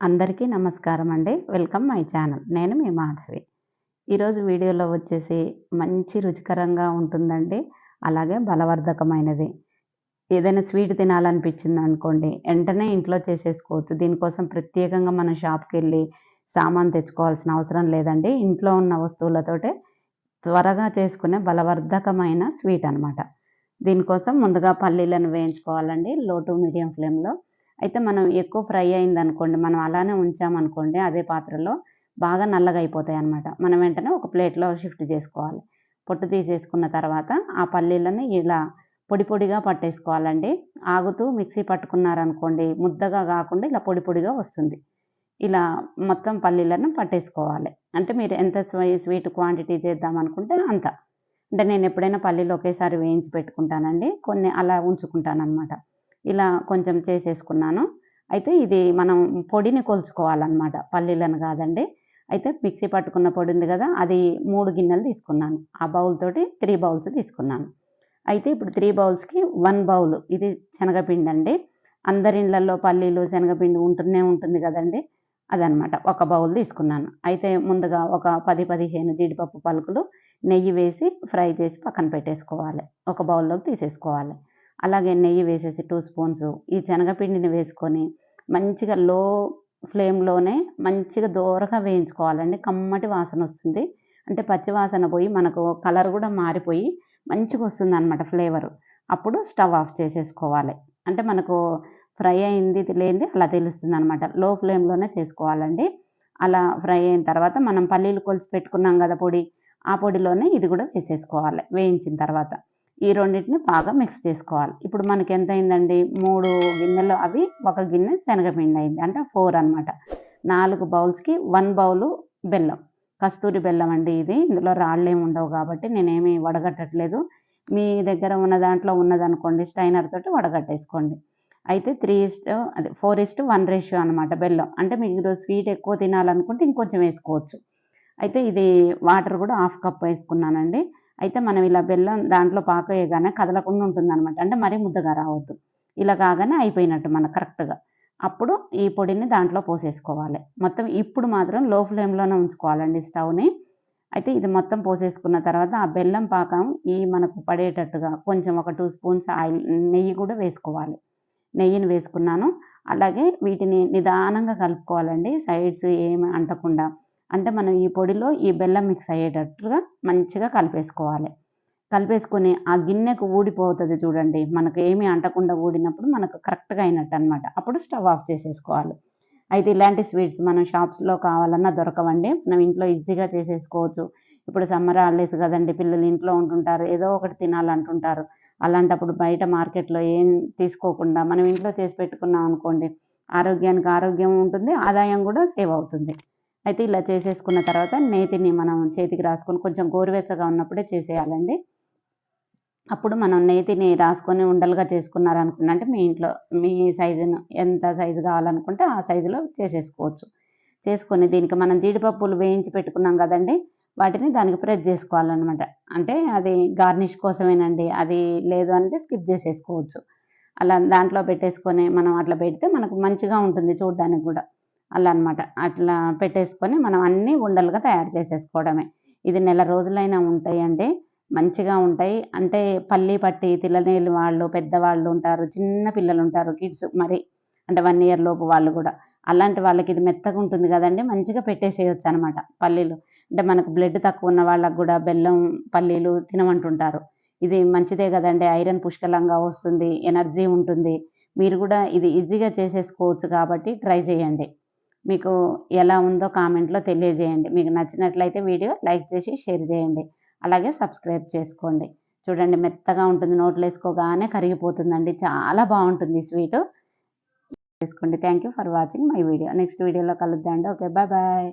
అందరికీ నమస్కారం అండి. Welcome my channel. నేను మీ మాధవి. ఈరోజు వీడియోలో వచ్చేసి మంచి రుచికరంగా ఉంటుందండి. అలాగే బలవర్ధకమైనది. ఏదైనా స్వీట్ తినాలనిపించింది అనుకోండి వెంటనే ఇంట్లో చేసేసుకోవచ్చు. దీనికోసం ప్రత్యేకంగా మనం షాప్కి వెళ్ళి సామాన్ తెచ్చుకోవాల్సిన అవసరం లేదండి. ఇంట్లో ఉన్న వస్తువులతోటే త్వరగా చేసుకునే బలవర్ధకమైన స్వీట్ అనమాట దీనికోసం ముందుగా పల్లీలను వేయించుకోవాలండి. లో టు మీడియం ఫ్లేమ్లో అయితే మనం ఎక్కువ ఫ్రై అయింది అనుకోండి మనం అలానే ఉంచామనుకోండి అదే పాత్రలో బాగా నల్లగా అయిపోతాయి అనమాట మనం వెంటనే ఒక ప్లేట్లో షిఫ్ట్ చేసుకోవాలి. పొట్టు తీసేసుకున్న తర్వాత ఆ పల్లీలను ఇలా పొడి పొడిగా పట్టేసుకోవాలండి. ఆగుతూ మిక్సీ పట్టుకున్నారనుకోండి ముద్దగా కాకుండా ఇలా పొడి పొడిగా వస్తుంది. ఇలా మొత్తం పల్లీలను పట్టేసుకోవాలి. అంటే మీరు ఎంత స్వీట్ క్వాంటిటీ చేద్దాం అనుకుంటే అంత. అంటే నేను ఎప్పుడైనా పల్లీలు ఒకేసారి వేయించి పెట్టుకుంటానండి కొన్ని అలా ఉంచుకుంటాను అనమాట ఇలా కొంచెం చేసేసుకున్నాను. అయితే ఇది మనం పొడిని కొలుచుకోవాలన్నమాట. పల్లీలను కాదండి. అయితే మిక్సీ పట్టుకున్న పొడి ఉంది కదా అది మూడు గిన్నెలు తీసుకున్నాను. ఆ బౌల్ తోటి త్రీ బౌల్స్ తీసుకున్నాను. అయితే ఇప్పుడు త్రీ బౌల్స్కి వన్ బౌల్ ఇది శనగపిండి అండి. అందరి ఇళ్ళల్లో పల్లీలు శనగపిండి ఉంటూనే ఉంటుంది కదండి. అదనమాట ఒక బౌల్ తీసుకున్నాను. అయితే ముందుగా ఒక పది పదిహేను జీడిపప్పు పలుకులు నెయ్యి వేసి ఫ్రై చేసి పక్కన పెట్టేసుకోవాలి. ఒక బౌల్లోకి తీసేసుకోవాలి. అలాగే నెయ్యి వేసేసి టూ స్పూన్స్ ఈ శనగపిండిని వేసుకొని మంచిగా లో ఫ్లేమ్లోనే మంచిగా దూరగా వేయించుకోవాలండి. కమ్మటి వాసన వస్తుంది. అంటే పచ్చి వాసన పోయి మనకు కలర్ కూడా మారిపోయి మంచిగా వస్తుంది అనమాట ఫ్లేవర్ అప్పుడు స్టవ్ ఆఫ్ చేసేసుకోవాలి. అంటే మనకు ఫ్రై అయింది లేనిది అలా తెలుస్తుంది అనమాట లో ఫ్లేమ్లోనే చేసుకోవాలండి. అలా ఫ్రై అయిన తర్వాత మనం పల్లీలు కొలిసి పెట్టుకున్నాం కదా పొడి ఆ పొడిలోనే ఇది కూడా వేసేసుకోవాలి. వేయించిన తర్వాత. ఈ రెండింటిని బాగా మిక్స్ చేసుకోవాలి. ఇప్పుడు మనకి ఎంత అయిందండి మూడు గిన్నెలు అవి ఒక గిన్నె శనగపిండి అయింది. అంటే ఫోర్ అనమాట నాలుగు బౌల్స్కి వన్ బౌలు బెల్లం. కస్తూరి బెల్లం అండి ఇది. ఇందులో రాళ్ళు ఏమి ఉండవు కాబట్టి నేనేమి వడగట్టట్లేదు. మీ దగ్గర ఉన్న దాంట్లో ఉన్నదనుకోండి స్టైనర్ తోటి వడగట్టేసుకోండి. అయితే త్రీ ఇస్ట్ అదే ఫోర్ ఇస్ట్ వన్ రేషియో అనమాట బెల్లం. అంటే మీరు స్వీట్ ఎక్కువ తినాలనుకుంటే ఇంకొంచెం వేసుకోవచ్చు. అయితే ఇది వాటర్ కూడా హాఫ్ కప్ వేసుకున్నానండి. అయితే మనం ఇలా బెల్లం దాంట్లో పాక వేయగానే కదలకుండా ఉంటుంది అనమాట అంటే మరీ ముద్దగా రావద్దు. ఇలా కాగానే అయిపోయినట్టు మనకు కరెక్ట్గా. అప్పుడు ఈ పొడిని దాంట్లో పోసేసుకోవాలి. మొత్తం ఇప్పుడు మాత్రం లో ఫ్లేమ్లోనే ఉంచుకోవాలండి స్టవ్ని. అయితే ఇది మొత్తం పోసేసుకున్న తర్వాత ఆ బెల్లం పాకం ఈ మనకు పడేటట్టుగా కొంచెం ఒక టూ స్పూన్స్ ఆయిల్ నెయ్యి కూడా వేసుకోవాలి. నెయ్యిని వేసుకున్నాను. అలాగే వీటిని నిదానంగా కలుపుకోవాలండి. సైడ్స్ ఏమి అంటకుండా. అంటే మనం ఈ పొడిలో ఈ బెల్లం మిక్స్ అయ్యేటట్టుగా మంచిగా కలిపేసుకోవాలి. కలిపేసుకొని ఆ గిన్నెకు ఊడిపోతుంది చూడండి. మనకు ఏమీ అంటకుండా ఊడినప్పుడు మనకు కరెక్ట్గా అయినట్టు అనమాట అప్పుడు స్టవ్ ఆఫ్ చేసేసుకోవాలి. అయితే ఇలాంటి స్వీట్స్ మనం షాప్స్లో కావాలన్నా దొరకవండి. మనం ఇంట్లో ఈజీగా చేసేసుకోవచ్చు. ఇప్పుడు సమ్మర్ హాలిడేస్ కదండి పిల్లలు ఇంట్లో ఉంటుంటారు ఏదో ఒకటి తినాలంటుంటారు. అలాంటప్పుడు బయట మార్కెట్లో ఏం తీసుకోకుండా మనం ఇంట్లో చేసి పెట్టుకున్నాం అనుకోండి ఆరోగ్యానికి ఆరోగ్యం ఉంటుంది ఆదాయం కూడా సేవ్ అవుతుంది. అయితే ఇలా చేసేసుకున్న తర్వాత నేతిని మనం చేతికి రాసుకొని కొంచెం గోరువెచ్చగా ఉన్నప్పుడే చేసేయాలండి. అప్పుడు మనం నేతిని రాసుకొని ఉండలుగా చేసుకున్నారనుకున్నా అంటే మీ ఇంట్లో మీ సైజును ఎంత సైజు కావాలనుకుంటే ఆ సైజులో చేసేసుకోవచ్చు. చేసుకొని దీనికి మనం జీడిపప్పులు వేయించి పెట్టుకున్నాం కదండి వాటిని దానికి ప్రెస్ చేసుకోవాలన్నమాట. అంటే అది గార్నిష్ కోసమేనండి అది లేదు అంటే స్కిప్ చేసేసుకోవచ్చు. అలా దాంట్లో పెట్టేసుకొని మనం అట్లా పెడితే మనకు మంచిగా ఉంటుంది చూడడానికి కూడా. అలా అనమాట అట్లా పెట్టేసుకొని మనం అన్నీ ఉండలుగా తయారు చేసేసుకోవడమే. ఇది నెల రోజులైనా ఉంటాయండి మంచిగా ఉంటాయి. అంటే పల్లి పట్టి తిల్లనేలు వాళ్ళు పెద్దవాళ్ళు ఉంటారు చిన్న పిల్లలు ఉంటారు కిడ్స్ మరి అంటే వన్ ఇయర్ లోపు వాళ్ళు కూడా. అలాంటి వాళ్ళకి ఇది మెత్తగా ఉంటుంది కదండి మంచిగా పెట్టేసేయచ్చు అనమాట పల్లీలు. అంటే మనకు బ్లడ్ తక్కువ ఉన్న వాళ్ళకు కూడా బెల్లం పల్లీలు తినమంటుంటారు. ఇది మంచిదే కదండి ఐరన్ పుష్కలంగా వస్తుంది ఎనర్జీ ఉంటుంది. మీరు కూడా ఇది ఈజీగా చేసేసుకోవచ్చు కాబట్టి ట్రై చేయండి. మీకు ఎలా ఉందో కామెంట్లో తెలియజేయండి. మీకు నచ్చినట్లయితే వీడియో లైక్ చేసి షేర్ చేయండి. అలాగే సబ్స్క్రైబ్ చేసుకోండి. చూడండి మెత్తగా ఉంటుంది. నోట్లు వేసుకోగానే కరిగిపోతుందండి. చాలా బాగుంటుంది స్వీట్ చేసుకోండి. Thank you for watching my video next వీడియోలో కలుద్దాం ఓకే బాయ్ బాయ్